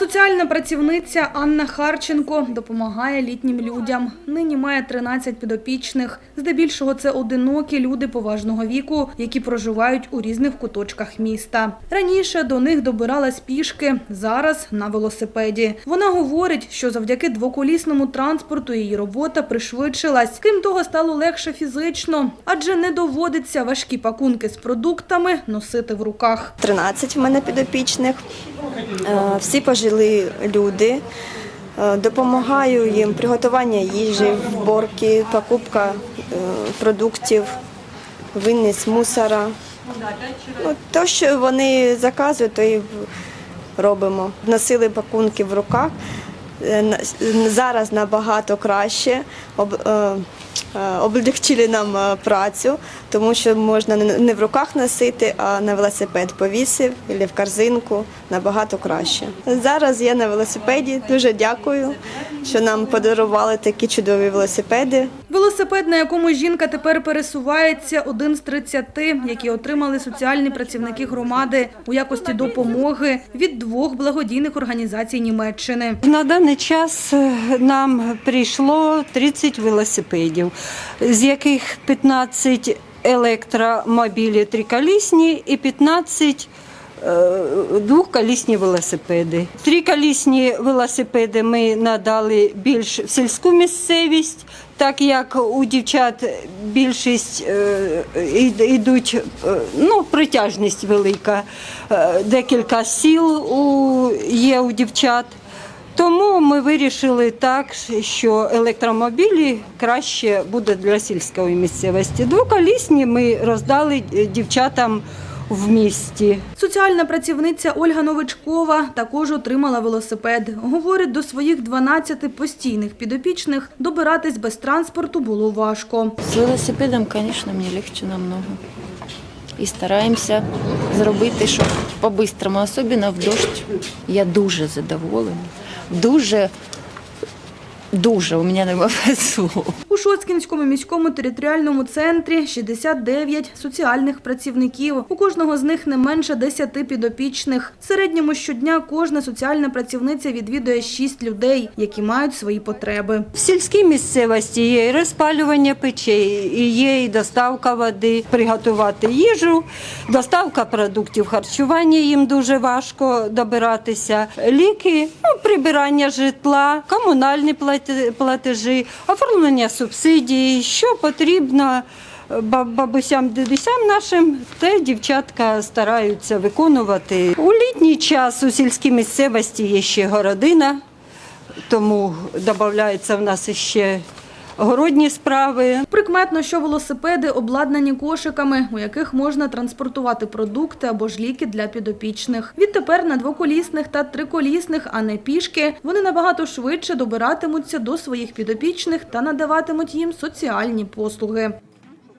Соціальна працівниця Анна Харченко допомагає літнім людям. Нині має 13 підопічних. Здебільшого це одинокі люди поважного віку, які проживають у різних куточках міста. Раніше до них добиралась пішки, зараз на велосипеді. Вона говорить, що завдяки двоколісному транспорту її робота пришвидшилась. Крім того, стало легше фізично, адже не доводиться важкі пакунки з продуктами носити в руках. 13 в мене підопічних. Е, Всі пожилі люди. Е, Допомагаю їм приготування їжі, вборки, покупка е, продуктів, винніс мусора. Ну, то, що вони заказують, то і робимо. Носили пакунки в руках. Зараз набагато краще. Е, облегчили нам е, працю, тому що можна не в руках носити, а на велосипед повісив або в корзинку набагато краще. Зараз я на велосипеді. Дуже дякую, що нам подарували такі чудові велосипеди. Велосипед, на якому жінка тепер пересувається, один з 30, які отримали соціальні працівники громади у якості допомоги від двох благодійних організацій Німеччини. На даний час е, нам прийшло 30 велосипедів, з яких 15 електромобілі триколісні і 15 е, двохколісні велосипеди. Триколісні велосипеди ми надали більш в сільську місцевість, так як у дівчат більшість е, ід- ідуть, е, ну, притяжність велика, Е, декілька сіл є у дівчат. Тому ми вирішили так, що електромобілі краще буде для сільської місцевості. Двоколісні ми роздали е, дівчатам в місті. Соціальна працівниця Ольга Новичкова також отримала велосипед. Говорить, до своїх 12 постійних підопічних добиратись без транспорту було важко. З велосипедом, звісно, мені легше намного. І стараємося зробити, щоб по-бистрому, особливо в дощ. Я дуже задоволена. Дуже, дуже, у мене немає слов. У Шоцкінському міському територіальному центрі 69 соціальних працівників. У кожного з них не менше 10 підопічних. В середньому щодня кожна соціальна працівниця відвідує 6 людей, які мають свої потреби. В сільській місцевості є і розпалювання печей, і є і доставка води, приготувати їжу, доставка продуктів харчування їм дуже важко добиратися. Ліки, ну, прибирання житла, комунальні плати- платежі, оформлення субсидій, що потрібно. Бабусям, дідусям нашим те дівчатка стараються виконувати. У літній час у сільській місцевості є ще городина, тому додається в нас ще городні справи. Прикметно, що велосипеди обладнані кошиками, у яких можна транспортувати продукти або ж ліки для підопічних. Відтепер на двоколісних та триколісних, а не пішки, вони набагато швидше добиратимуться до своїх підопічних та надаватимуть їм соціальні послуги.